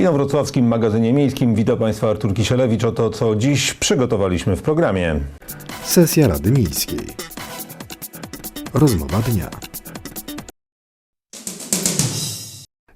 Inowrocławskim magazynie miejskim witam Państwa Artur Kisielewicz. Oto co dziś przygotowaliśmy w programie. Sesja Rady Miejskiej. Rozmowa dnia.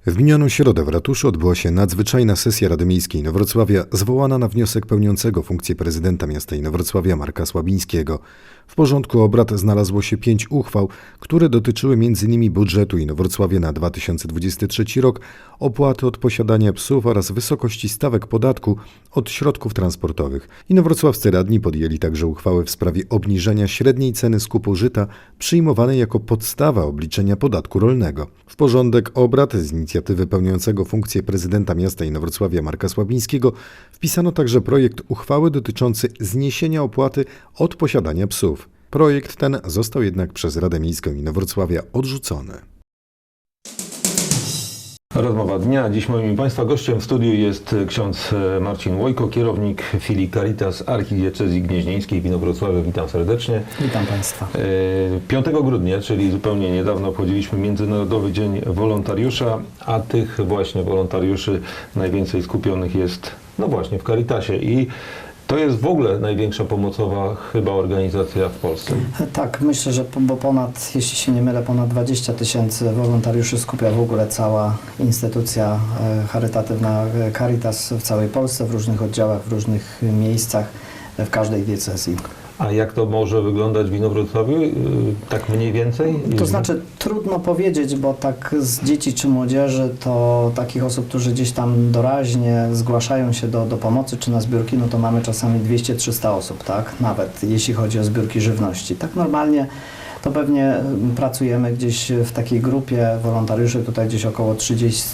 W minioną środę w ratuszu odbyła się nadzwyczajna sesja Rady Miejskiej Inowrocławia, zwołana na wniosek pełniącego funkcję prezydenta miasta Inowrocławia Marka Słabińskiego. W porządku obrad znalazło się pięć uchwał, które dotyczyły m.in. budżetu Inowrocławia na 2023 rok, opłaty od posiadania psów oraz wysokości stawek podatku od środków transportowych. Inowrocławscy radni podjęli także uchwałę w sprawie obniżenia średniej ceny skupu żyta przyjmowanej jako podstawa obliczenia podatku rolnego. W porządek obrad z inicjatywy pełniącego funkcję prezydenta miasta Inowrocławia Marka Słabińskiego wpisano także projekt uchwały dotyczący zniesienia opłaty od posiadania psów. Projekt ten został jednak przez Radę Miejską Inowrocławia odrzucony. Rozmowa dnia. Dziś moim i Państwa gościem w studiu jest ksiądz e, Marcin Łojko, kierownik filii Caritas Archidiecezji Gnieźnieńskiej w Inowrocławiu. Witam serdecznie. Witam Państwa. E, 5 grudnia, czyli zupełnie niedawno, obchodziliśmy Międzynarodowy Dzień Wolontariusza, a tych właśnie wolontariuszy najwięcej skupionych jest, no właśnie, w Caritasie. I to jest w ogóle największa pomocowa chyba organizacja w Polsce. Tak, myślę, że po- bo ponad, jeśli się nie mylę, ponad 20 tysięcy wolontariuszy skupia w ogóle cała instytucja e, charytatywna e, Caritas w całej Polsce, w różnych oddziałach, w różnych miejscach, e, w każdej diecezji. A jak to może wyglądać w Inowrocławiu? Y, Tak mniej więcej? To znaczy trudno powiedzieć, bo tak z dzieci czy młodzieży to takich osób, którzy gdzieś tam doraźnie zgłaszają się do, do pomocy czy na zbiórki, no to mamy czasami 200-300 osób, tak? Nawet jeśli chodzi o zbiórki żywności. Tak normalnie to pewnie mm, pracujemy gdzieś w takiej grupie wolontariuszy, tutaj gdzieś około 30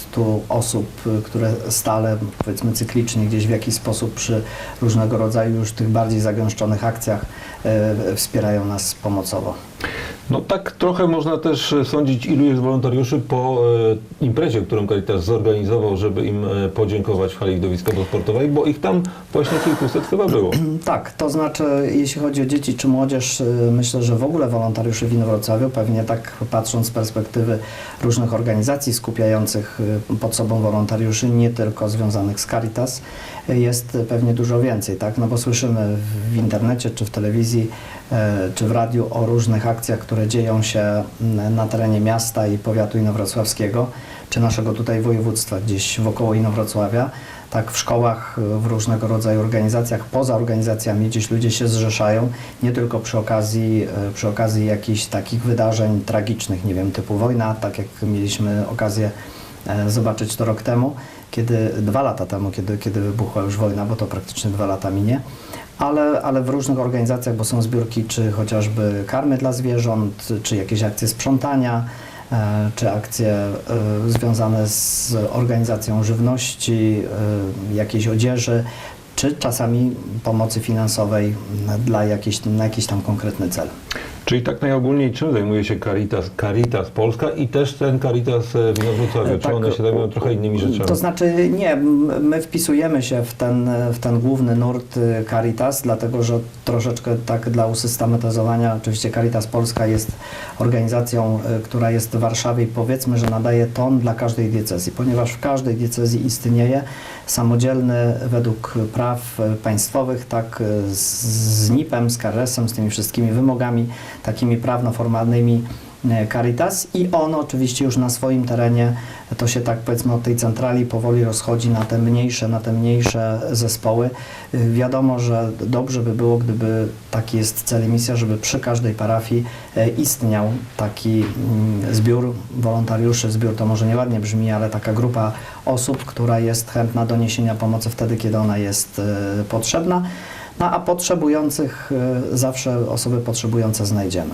osób, y, które stale, powiedzmy cyklicznie gdzieś w jakiś sposób przy różnego rodzaju już tych bardziej zagęszczonych akcjach e, wspierają nas pomocowo. No tak trochę można też e, sądzić, ilu jest wolontariuszy po e, imprezie, którą Caritas zorganizował, żeby im e, podziękować w hali widowiskowo-sportowej, bo ich tam właśnie kilkuset chyba było. Tak, to znaczy, jeśli chodzi o dzieci czy młodzież, y, myślę, że w ogóle wolontariuszy w Inowrocławiu, pewnie tak patrząc z perspektywy różnych organizacji skupiających y, pod sobą wolontariuszy, nie tylko związanych z Caritas, jest pewnie dużo więcej, tak? No bo słyszymy w internecie czy w telewizji czy w radiu o różnych akcjach, które dzieją się na terenie miasta i powiatu inowrocławskiego, czy naszego tutaj województwa, gdzieś wokoło Inowrocławia tak w szkołach, w różnego rodzaju organizacjach, poza organizacjami gdzieś ludzie się zrzeszają, nie tylko przy okazji, e, przy okazji jakichś takich wydarzeń tragicznych, nie wiem, typu wojna, tak jak mieliśmy okazję e, zobaczyć to rok temu, kiedy, dwa lata temu, kiedy, kiedy wybuchła już wojna, bo to praktycznie dwa lata minie, ale, ale w różnych organizacjach, bo są zbiórki, czy chociażby karmy dla zwierząt, czy jakieś akcje sprzątania, e, czy akcje e, związane z organizacją żywności, e, jakiejś odzieży, czy czasami pomocy finansowej dla jakiejś, na jakiś tam konkretny cel. Czyli tak najogólniej czym zajmuje się Caritas, Caritas Polska i też ten Caritas e, w? Czy Tak, one się zajmują trochę innymi rzeczami? To znaczy nie, my wpisujemy się w ten, w ten główny nurt y, Caritas, dlatego że troszeczkę tak dla usystematyzowania, oczywiście Caritas Polska jest organizacją, y, która jest w Warszawie i powiedzmy, że nadaje ton dla każdej diecezji, ponieważ w każdej diecezji istnieje samodzielny według praw państwowych, tak, z, z NIP-em, z KRS-em, z tymi wszystkimi wymogami takimi prawno-formalnymi e, Caritas i on oczywiście już na swoim terenie to się tak powiedzmy od tej centrali powoli rozchodzi na te mniejsze, na te mniejsze zespoły. Y, Wiadomo, że dobrze by było, gdyby taki jest cel misja, żeby przy każdej parafii e, istniał taki mm, zbiór wolontariuszy, zbiór to może nieładnie brzmi, ale taka grupa osób, która jest chętna do niesienia pomocy wtedy, kiedy ona jest e, potrzebna. No a potrzebujących, e, zawsze osoby potrzebujące znajdziemy.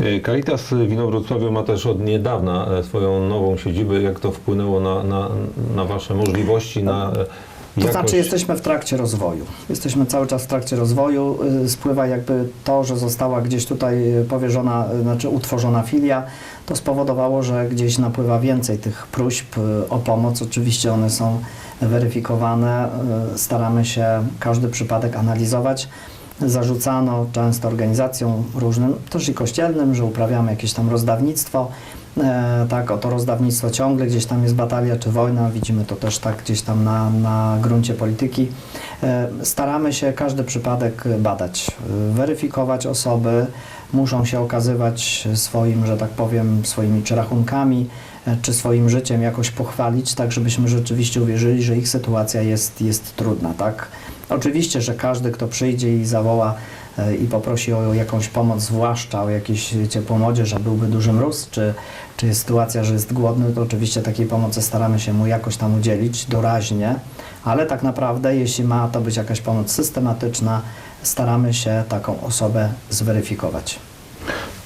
E, Caritas w Inowrocławiu ma też od niedawna e, swoją nową siedzibę. Jak to wpłynęło na, na, na Wasze możliwości, na e, To znaczy jesteśmy w trakcie rozwoju. Jesteśmy cały czas w trakcie rozwoju. Y, Spływa jakby to, że została gdzieś tutaj y, powierzona, y, znaczy utworzona filia, to spowodowało, że gdzieś napływa więcej tych próśb y, o pomoc. Oczywiście one są weryfikowane. y, Staramy się każdy przypadek analizować. Zarzucano często organizacjom różnym, też i kościelnym, że uprawiamy jakieś tam rozdawnictwo. E, tak, o to rozdawnictwo ciągle gdzieś tam jest batalia czy wojna, widzimy to też tak gdzieś tam na, na gruncie polityki. E, staramy się każdy przypadek badać, weryfikować osoby, muszą się okazywać swoim, że tak powiem, swoimi czy rachunkami, e, czy swoim życiem jakoś pochwalić, tak żebyśmy rzeczywiście uwierzyli, że ich sytuacja jest, jest trudna, tak? Oczywiście, że każdy, kto przyjdzie i zawoła e, i poprosi o jakąś pomoc, zwłaszcza o jakieś ciepłą młodzież, a byłby duży mróz, czy, czy jest sytuacja, że jest głodny, to oczywiście takiej pomocy staramy się mu jakoś tam udzielić doraźnie, ale tak naprawdę, jeśli ma to być jakaś pomoc systematyczna, staramy się taką osobę zweryfikować.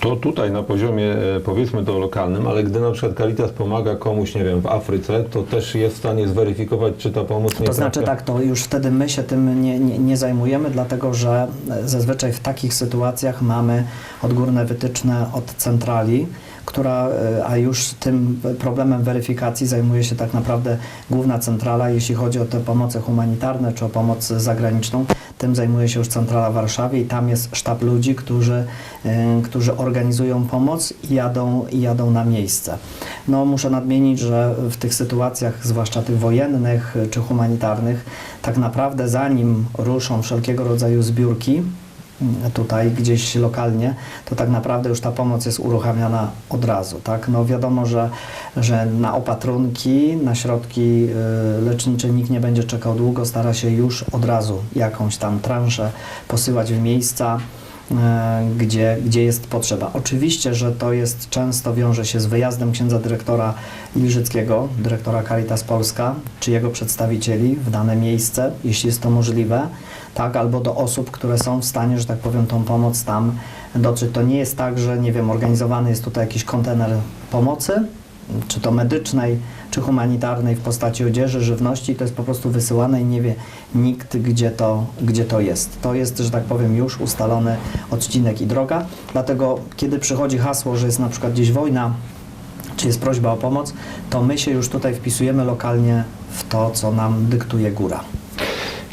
To tutaj na poziomie e, powiedzmy to lokalnym, ale gdy na przykład Caritas pomaga komuś, nie wiem, w Afryce, to też jest w stanie zweryfikować, czy ta pomoc nie To znaczy trafia? tak, to już wtedy my się tym nie, nie, nie zajmujemy, dlatego że zazwyczaj w takich sytuacjach mamy odgórne wytyczne od centrali, która, e, a już tym problemem weryfikacji zajmuje się tak naprawdę główna centrala, jeśli chodzi o te pomoce humanitarne czy o pomoc zagraniczną, tym zajmuje się już centrala w Warszawie i tam jest sztab ludzi, którzy, e, którzy organizują pomoc i jadą, i jadą na miejsce. No, muszę nadmienić, że w tych sytuacjach, zwłaszcza tych wojennych e, czy humanitarnych, tak naprawdę zanim ruszą wszelkiego rodzaju zbiórki, tutaj gdzieś lokalnie, to tak naprawdę już ta pomoc jest uruchamiana od razu. Tak? No wiadomo, że, że na opatrunki, na środki y, lecznicze nikt nie będzie czekał długo, stara się już od razu jakąś tam transzę posyłać w miejsca, e, gdzie, gdzie jest potrzeba. Oczywiście, że to jest często wiąże się z wyjazdem księdza dyrektora Ilżyckiego, dyrektora Caritas Polska, czy jego przedstawicieli w dane miejsce, jeśli jest to możliwe, tak, albo do osób, które są w stanie, że tak powiem, tą pomoc tam dotrzeć. To nie jest tak, że nie wiem, organizowany jest tutaj jakiś kontener pomocy, czy to medycznej, czy humanitarnej w postaci odzieży, żywności, to jest po prostu wysyłane i nie wie nikt, gdzie to, gdzie to jest. To jest, że tak powiem, już ustalony odcinek i droga, dlatego kiedy przychodzi hasło, że jest na przykład gdzieś wojna, czy jest prośba o pomoc, to my się już tutaj wpisujemy lokalnie w to, co nam dyktuje góra.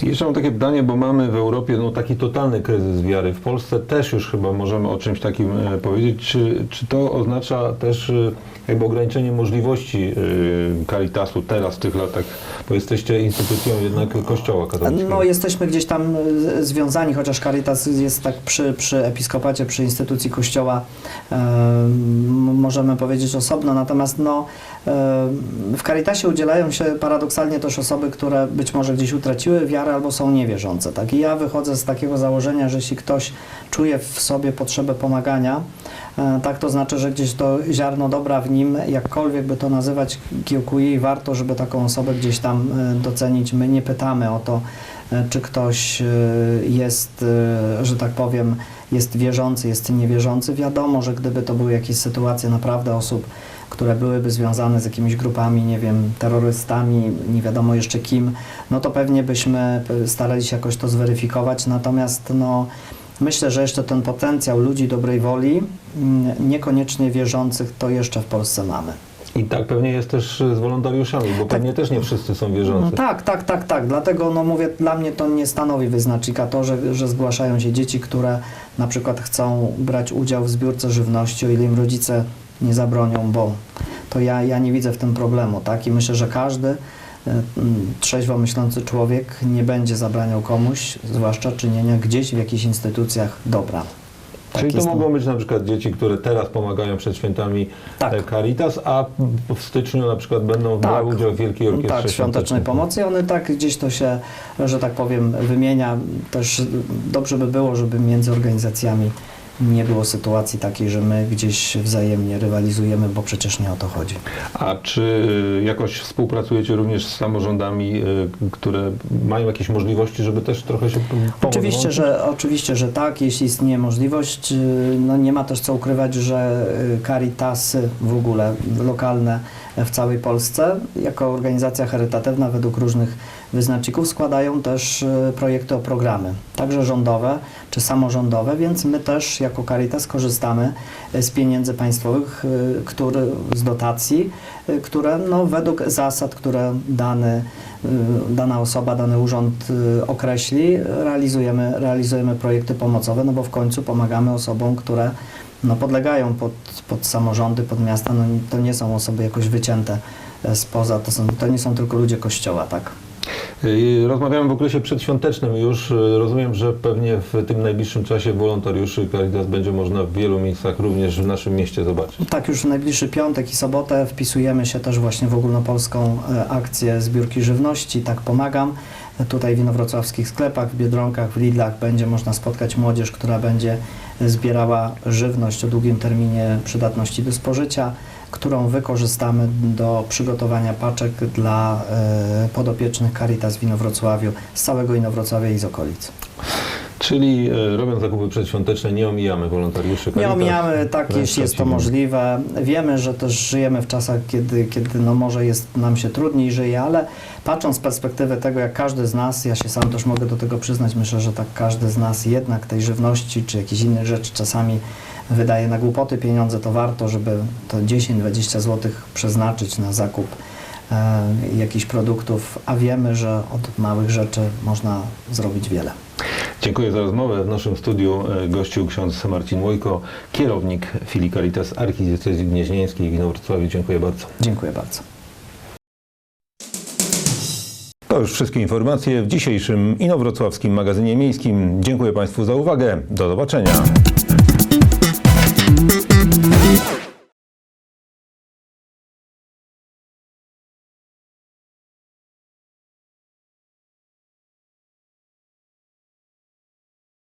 Jeszcze mam takie pytanie, bo mamy w Europie no, taki totalny kryzys wiary. W Polsce też już chyba możemy o czymś takim e, powiedzieć. Czy, czy to oznacza też e, jakby ograniczenie możliwości e, Caritasu teraz w tych latach, bo jesteście instytucją jednak Kościoła katolickiego? No, jesteśmy gdzieś tam związani, chociaż Caritas jest tak przy, przy episkopacie, przy instytucji Kościoła, e, możemy powiedzieć osobno, natomiast no, e, w Caritasie udzielają się paradoksalnie też osoby, które być może gdzieś utraciły wiarę albo są niewierzące. Tak? I ja wychodzę z takiego założenia, że jeśli ktoś czuje w sobie potrzebę pomagania, e, tak to znaczy, że gdzieś to ziarno dobra w nim, jakkolwiek by to nazywać, kiełkuje i warto, żeby taką osobę gdzieś tam e, docenić. My nie pytamy o to, e, czy ktoś jest, że tak powiem, jest wierzący, jest niewierzący. Wiadomo, że gdyby to były jakieś sytuacje naprawdę osób, które byłyby związane z jakimiś grupami, nie wiem, terrorystami, nie wiadomo jeszcze kim, no to pewnie byśmy e, starali się jakoś to zweryfikować. Natomiast no, myślę, że jeszcze ten potencjał ludzi dobrej woli, mm, niekoniecznie wierzących, to jeszcze w Polsce mamy. I tak pewnie jest też z wolontariuszami, bo pewnie też nie wszyscy są wierzący. No, tak, tak, tak, tak. Dlatego no mówię, dla mnie to nie stanowi wyznacznika to, że, że zgłaszają się dzieci, które na przykład chcą brać udział w zbiórce żywności, o ile im rodzice nie zabronią, bo to ja, ja nie widzę w tym problemu, tak? I myślę, że każdy e, mm, trzeźwo myślący człowiek nie będzie zabraniał komuś, zwłaszcza czynienia gdzieś w jakichś instytucjach dobra. Tak Czyli to jest. mogą być na przykład dzieci, które teraz pomagają przed świętami Tak. e, Caritas, a w styczniu na przykład będą Tak. brały udział w Wielkiej Orkiestrze Tak, świątecznej pomocy. One tak gdzieś to się, że tak powiem, wymienia. Też dobrze by było, żeby między organizacjami nie było sytuacji takiej, że my gdzieś wzajemnie rywalizujemy, bo przecież nie o to chodzi. A czy y, jakoś współpracujecie również z samorządami, y, które mają jakieś możliwości, żeby też trochę się pomóc? Oczywiście, że, oczywiście, że tak, jeśli istnieje możliwość. yy, No nie ma też co ukrywać, że Caritasy w ogóle lokalne w całej Polsce. Jako organizacja charytatywna według różnych wyznaczników składają też e, projekty o programy, także rządowe czy samorządowe, więc my też jako Caritas korzystamy e, z pieniędzy państwowych, e, które, z dotacji, które no, według zasad, które dany, y, dana osoba, dany urząd y, określi, realizujemy, realizujemy projekty pomocowe, no bo w końcu pomagamy osobom, które no, podlegają pod, pod samorządy, pod miasta, no, to nie są osoby jakoś wycięte e, spoza, to, są, to nie są tylko ludzie kościoła, tak? Y, Rozmawiamy w okresie przedświątecznym już. Y, Rozumiem, że pewnie w tym najbliższym czasie wolontariuszy Caritas będzie można w wielu miejscach również w naszym mieście zobaczyć. Tak, już w najbliższy piątek i sobotę wpisujemy się też właśnie w ogólnopolską e, akcję zbiórki żywności, tak pomagam. Tutaj w inowrocławskich sklepach, w Biedronkach, w Lidlach będzie można spotkać młodzież, która będzie zbierała żywność o długim terminie przydatności do spożycia, którą wykorzystamy do przygotowania paczek dla e, podopiecznych Caritas w Inowrocławiu, z całego Inowrocławia i z okolic. Czyli y, robiąc zakupy przedświąteczne nie omijamy wolontariuszy Caritas. Nie omijamy, tak, Wręcz jeśli jest to możliwe. Wiemy, że też żyjemy w czasach, kiedy, kiedy no może jest, nam się trudniej żyje, ale patrząc z perspektywy tego, jak każdy z nas, ja się sam też mogę do tego przyznać, myślę, że tak każdy z nas jednak tej żywności czy jakichś innych rzeczy czasami wydaje na głupoty pieniądze, to warto, żeby to 10-20 zł przeznaczyć na zakup e, jakichś produktów, a wiemy, że od małych rzeczy można zrobić wiele. Dziękuję za rozmowę. W naszym studiu e, gościł ksiądz Marcin Łojko, kierownik filii Caritas Archidiecezji Gnieźnieńskiej w Inowrocławiu. Dziękuję bardzo. Dziękuję bardzo. To już wszystkie informacje w dzisiejszym Inowrocławskim magazynie miejskim. Dziękuję Państwu za uwagę. Do zobaczenia.